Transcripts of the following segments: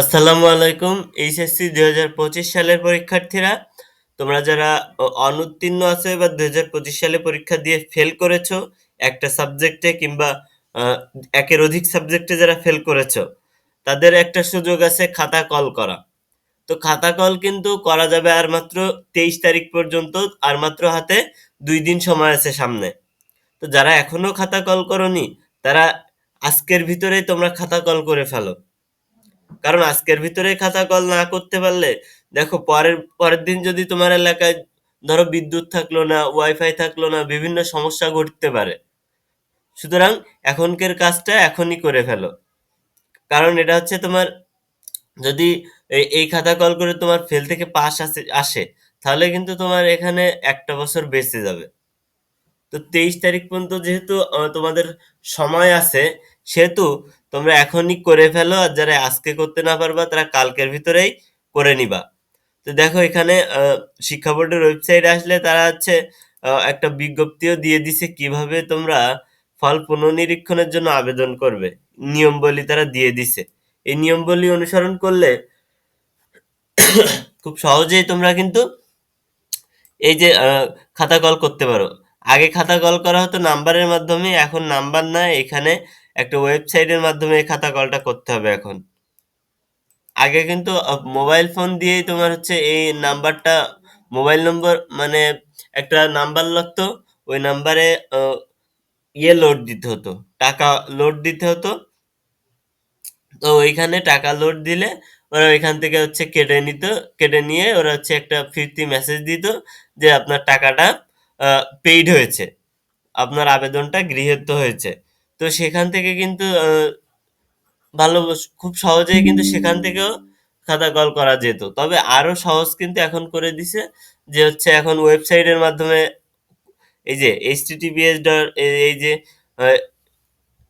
আসসালামু আলাইকুম, এইচএসসি দুই হাজার পঁচিশ সালের পরীক্ষার্থীরা। তোমরা যারা অনুত্তীর্ণ আছে বা দুই হাজার পঁচিশ সালে পরীক্ষা দিয়ে ফেল করেছ, একটা সাবজেক্টে কিংবা একের অধিক সাবজেক্টে যারা ফেল করেছ, তাদের একটা সুযোগ আছে খাতা কল করা। তো খাতা কল কিন্তু করা যাবে আর মাত্র তেইশ তারিখ পর্যন্ত, আর মাত্র হাতে দুই দিন সময় আছে সামনে। তো যারা এখনও খাতা কল করনি, তারা আজকের ভিতরেই তোমরা খাতা কল করে ফেলো। কারণ আজকের ভিতরে খাতা কল না করতে পারলে, দেখো পরের পরের দিন যদি তোমার এলাকায় ধরো বিদ্যুৎ থাকল না ওয়াইফাই থাকল না, বিভিন্ন সমস্যা ঘটতে পারে। সুতরাং এখনকার কাজটা এখনই করে ফেলো। কারণ এটা হচ্ছে তোমার, যদি এই- খাতা কল করে তোমার ফেল থেকে পাস আসে আসে, তাহলে কিন্তু তোমার এখানে একটা বছর বেঁচে যাবে। তো তেইশ তারিখ পর্যন্ত যেহেতু তোমাদের সময় আছে সেহেতু তোমরা এখনই করে ফেলো, আর যারা আজকে করতে না পারবা, তারা কালকের ভিতরেই করে নিবা। তো দেখো এখানে শিক্ষা বোর্ডের ওয়েবসাইট আসলে তারা হচ্ছে একটা বিজ্ঞপ্তিও দিয়ে দিছে কীভাবে তোমরা ফল পুনর্নিরীক্ষণের জন্য আবেদন করবে। নিয়মবলী তারা দিয়ে দিছে। এই নিয়মবলী অনুসরণ করলে খুব সহজেই তোমরা কিন্তু এই যে খাতা কল করতে পারো। আগে খাতা কল করা হতো নাম্বারের মাধ্যমে, এখন নাম্বার না এখানে একটা ওয়েবসাইটের মাধ্যমে এই খাতা কলটা করতে হবে এখন। আগে কিন্তু মোবাইল ফোন দিয়েই তোমার হচ্ছে এই নাম্বারটা মোবাইল নম্বর মানে একটা নাম্বার লাগতো, ওই নাম্বারে ইয়ে লোড দিতে হতো, টাকা লোড দিতে হতো। তো ওইখানে টাকা লোড দিলে ওরা ওইখান থেকে হচ্ছে কেটে নিত, কেটে নিয়ে ওরা হচ্ছে একটা ফিরতি মেসেজ দিত যে আপনার টাকাটা পেইড হয়েছে, আপনার আবেদনটা গৃহীত হয়েছে। তো সেখান থেকে কিন্তু ভালো খুব সহজেই কিন্তু সেখান থেকেও খাতা কল করা যেত। তবে আরও সহজ কিন্তু এখন করে দিছে যে হচ্ছে এখন ওয়েবসাইটের মাধ্যমে এই যে এইচটিটিপিএস ডট এই যে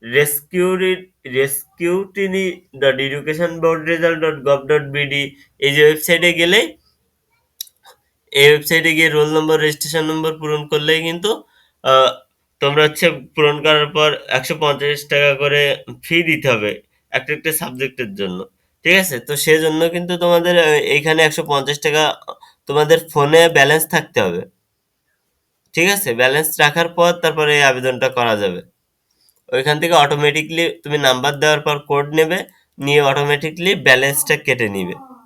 রেস্কিউরি রেস্কিউটিনি dot education board result dot gov dot BD এই যে ওয়েবসাইটে গেলেই, এই ওয়েবসাইটে গিয়ে রোল নম্বর রেজিস্ট্রেশন নম্বর পূরণ করলেই কিন্তু তোমরা হচ্ছে পূরণ করার পর একশো পঞ্চাশ টাকা করে ফি দিতে হবে একটা একটা সাবজেক্টের জন্য, ঠিক আছে? তো সেজন্য কিন্তু তোমাদের এইখানে একশো পঞ্চাশ টাকা তোমাদের ফোনে ব্যালেন্স থাকতে হবে, ঠিক আছে? ব্যালেন্স রাখার পর তারপরে এই আবেদনটা করা যাবে। ওইখান থেকে অটোমেটিকলি তুমি নাম্বার দেওয়ার পর কোড নেবে, নিয়ে অটোমেটিকলি ব্যালেন্সটা কেটে নিবে।